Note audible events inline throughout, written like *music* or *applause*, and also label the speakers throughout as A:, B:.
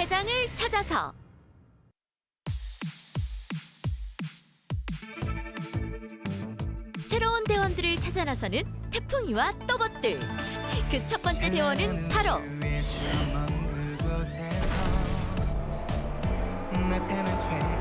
A: 대장을 찾아서. 새로운 대원들을 찾아 나서는 태풍이와 또봇들. 그 첫 번째 대원은 바로
B: 나타난 최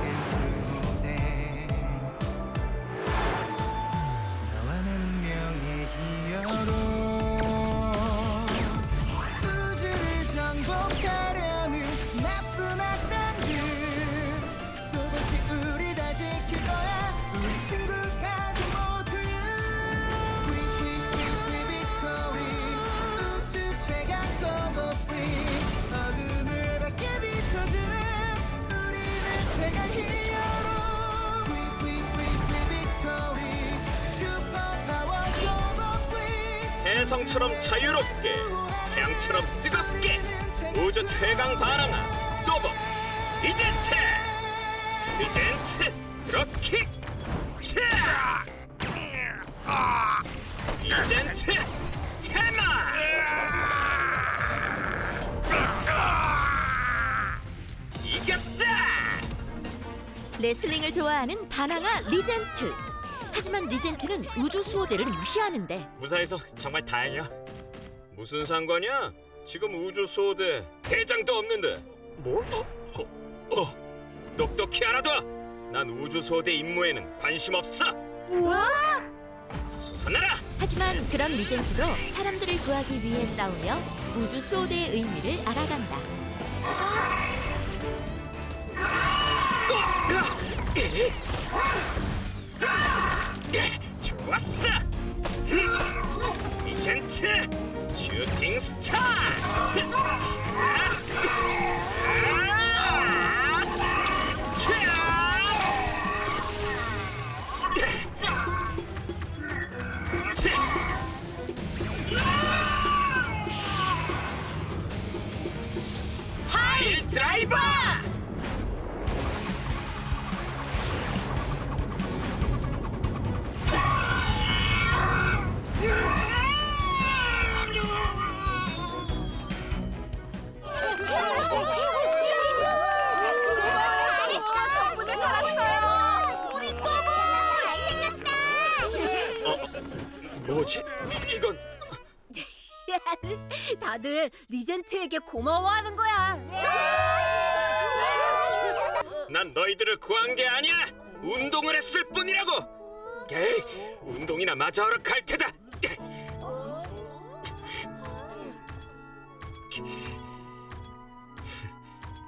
C: 해성처럼 자유롭게 태양처럼 뜨겁게 우주 최강 반항아 또봇 이젠트! 이젠트 드롭킥 차! 아! 이젠트 해머 이겼다!
A: 레슬링을 좋아하는 바나나 리젠트 하지만 리젠트는 우주 수호대를 무시하는데
C: 무사해서 정말 다행이야. 무슨 상관이야? 지금 우주 소대 대장도 없는데. 뭐? 어, 어, 어. 똑똑히 알아둬. 난 우주 소대 임무에는 관심 없어.
A: 우와!
C: 솟아나라.
A: 하지만 그런 리젠트도 사람들을 구하기 위해 싸우며 우주 수호대의 의미를 알아간다.
C: 좋았어. 이젠트 슈팅 스타. 하일
A: 다들 리젠트에게 고마워하는 거야.
C: 난 너희들을 구한 게 아니야. 운동을 했을 뿐이라고. 에이, 운동이나 마저 하러 갈 테다.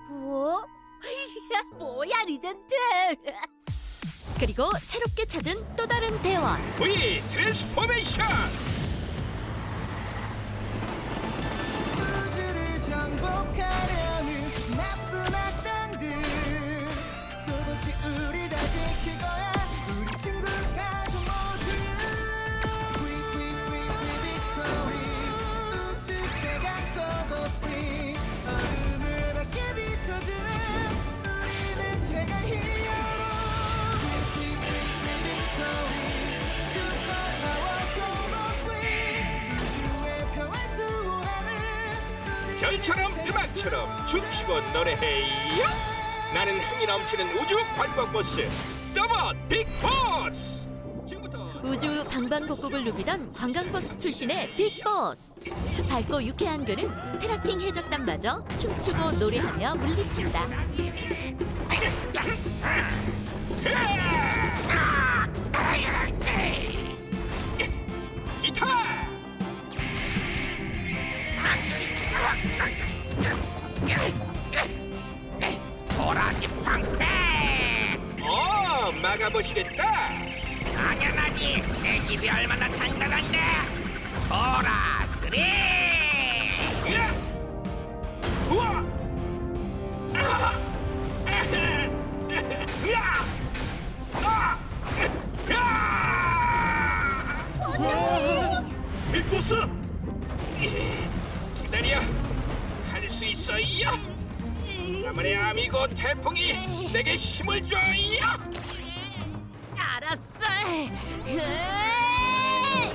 A: 뭐? *laughs* 뭐야 리젠트? 그리고 새롭게 찾은 또 다른 대원
C: V 트랜스포메이션. 음악처럼 춤추고 노래해요. 나는 흥이 넘치는 우주 관광 버스 더버. 지금부터
A: 우주 방방곡곡을 누비던 관광버스 출신의 빅보스 밝고 유쾌한 그는 테라킹 해적단마저 춤추고 노래하며 물리친다
C: 기타.
D: 도라지 방패
C: 어, 막아보시겠다.
D: 당연하지 내 집이 얼마나 단단한데 도라 그래
C: 야! 우와! 아하! 야! 아! 야! 빅보스! 기다려! 있어요! 나만의 아미고 태풍이 내게 힘을 줘요!
A: 알았어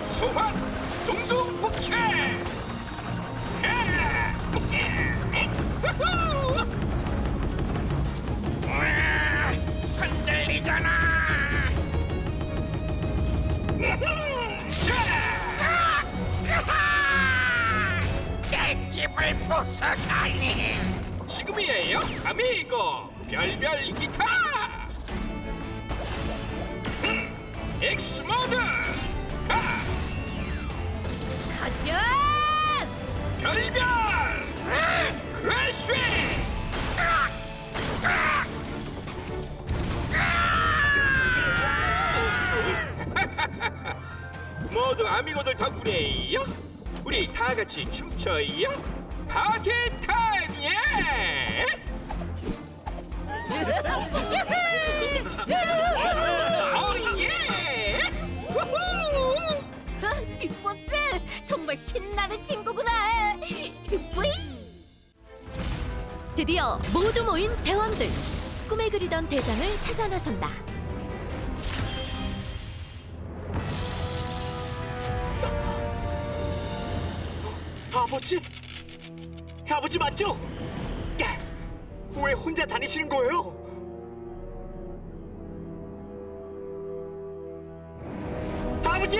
C: 소환 아미고. 별별 기타. 음, 엑스모드. 하,
A: 가자!
C: 별별. 크래쉬. *laughs* 모두 아미고들 덕분이에요. 우리 다 같이 춤춰요. 파티 타임 예!
A: 빅보스 정말 신나는 친구구나. 뿌이! 드디어 모두 모인 대원들 꿈에 그리던 대장을 찾아 나선다.
E: 아버지? 아버지 맞죠? 야, 왜 혼자 다니시는 거예요? 아버지!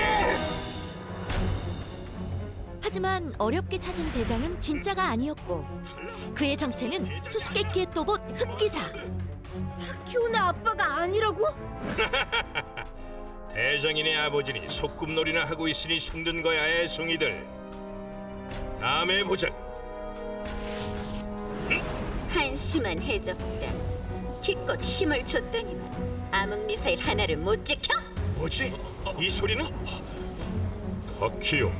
A: 하지만 어렵게 찾은 대장은 진짜가 아니었고 그의 정체는 수수께끼의 또봇 흑기사. 타키오네 아빠가 아니라고? *laughs*
C: 대장인의 아버지니 소꿉놀이나 하고 있으니 속는 거야 애송이들. 다음에 보자.
F: 한 심한 해적다. 기껏 힘을 줬더니만 암흑 미사일 하나를 못 지켜?
C: 뭐지? 이 소리는? 다키요.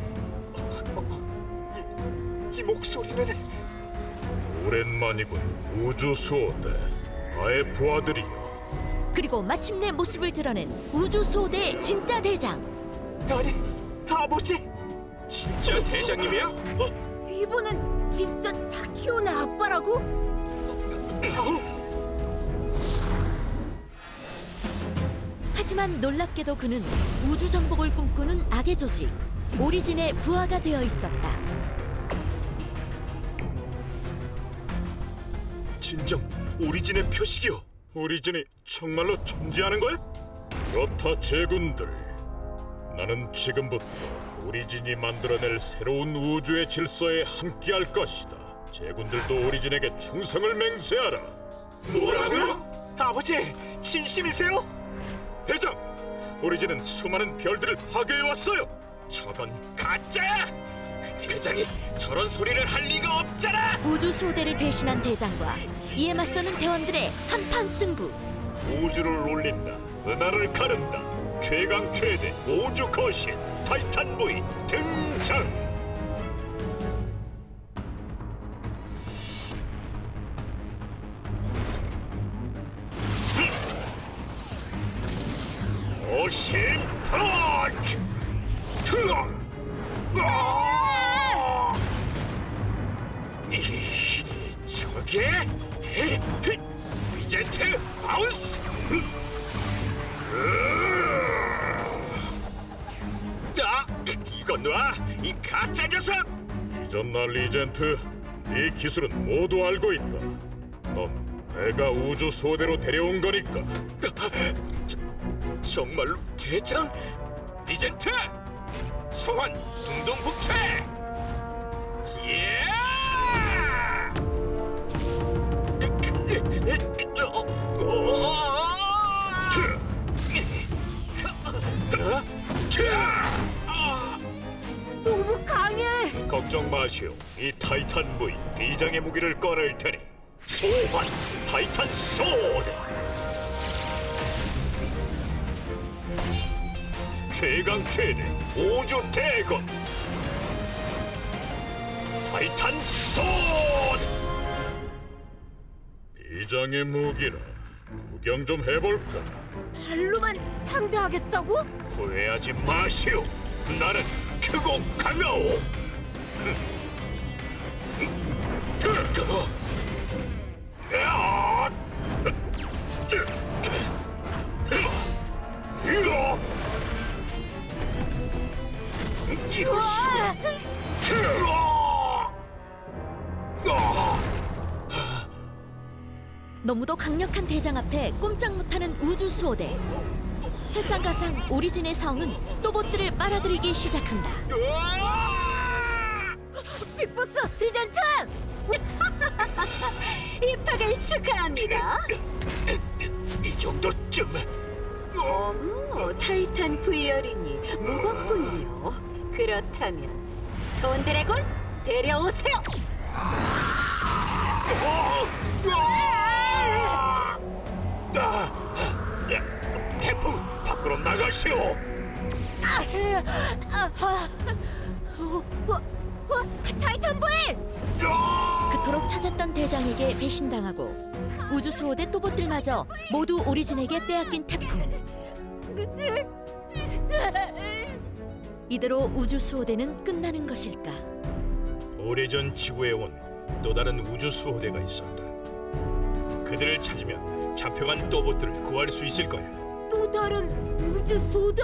E: 이 목소리는
C: 오랜만이군. 우주 수호대. 나의 부하들이여.
A: 그리고 마침내 모습을 드러낸 우주 소대 진짜 대장.
E: 아니 아버지!
C: 진짜 대장님이야?
A: 이번엔 진짜 타키오네 아빠라고? 하지만 놀랍게도 그는 우주 정복을 꿈꾸는 악의 조직 오리진의 부하가 되어 있었다.
C: 진정 오리진의 표식이요. 오리진이 정말로 존재하는 거야? 여타 제군들, 나는 지금부터 오리진이 만들어낼 새로운 우주의 질서에 함께할 것이다. 제군들도 오리진에게 충성을 맹세하라. 뭐라고요?
E: 아버지 진심이세요?
C: 대장, 오리진은 수많은 별들을 파괴해 왔어요. 저건 가짜야. 대장이 저런 소리를 할 리가 없잖아.
A: 우주 소대를 배신한 대장과 이에 맞서는 대원들의 한판 승부.
C: 우주를 올린다. 은하를 가른다. 최강 최대 우주 거신 타이탄 부이 등장. 오신 펀치! 트럭! 아! 이, 저게 리젠트 바운스! 아, 이건 놔! 이 가짜 녀석! 이전 날 리젠트, 네 기술은 모두 알고 있다. 넌 내가 우주 소대로 데려온 거니까. 저, 정말로 대장? 리젠트! 소환 둥둥북채! 예!
A: 너무 강해.
C: 걱정 마시오. 이 타이탄 부이 비장의 무기를 꺼낼 테니 소환 타이탄 소드. 최강 최대 우주 대건 타이탄 소드. 비장의 무기라 구경 좀 해볼까?
A: 발로만 상대하겠다고?
C: 후회하지 마시오. 나는 크고 강하오. 야! 이럴 수가!
A: 너무도 강력한 대장 앞에 꼼짝 못하는 우주 수호대. 세상가상 오리진의 성은 또봇들을 빨아들이기 시작한다. 빅보스 리전트! *laughs*
F: 입학을 축하합니다.
E: 이 정도쯤
F: 어머, 타이탄 VR 이니 무겁군요. 그렇다면 스톤 드래곤 데려오세요.
E: 태풍 밖으로 나가시오.
A: 타이탄 보일! 그토록 찾았던 대장에게 배신당하고 우주 수호대 또봇들마저 모두 오리진에게 빼앗긴 태풍. 이대로 우주 수호대는 끝나는 것일까?
C: 오래전 지구에 온 또 다른 우주 수호대가 있었다. 그들을 찾으면 잡혀간 또봇들을 구할 수 있을 거야.
A: 또 다른 우주 수호대?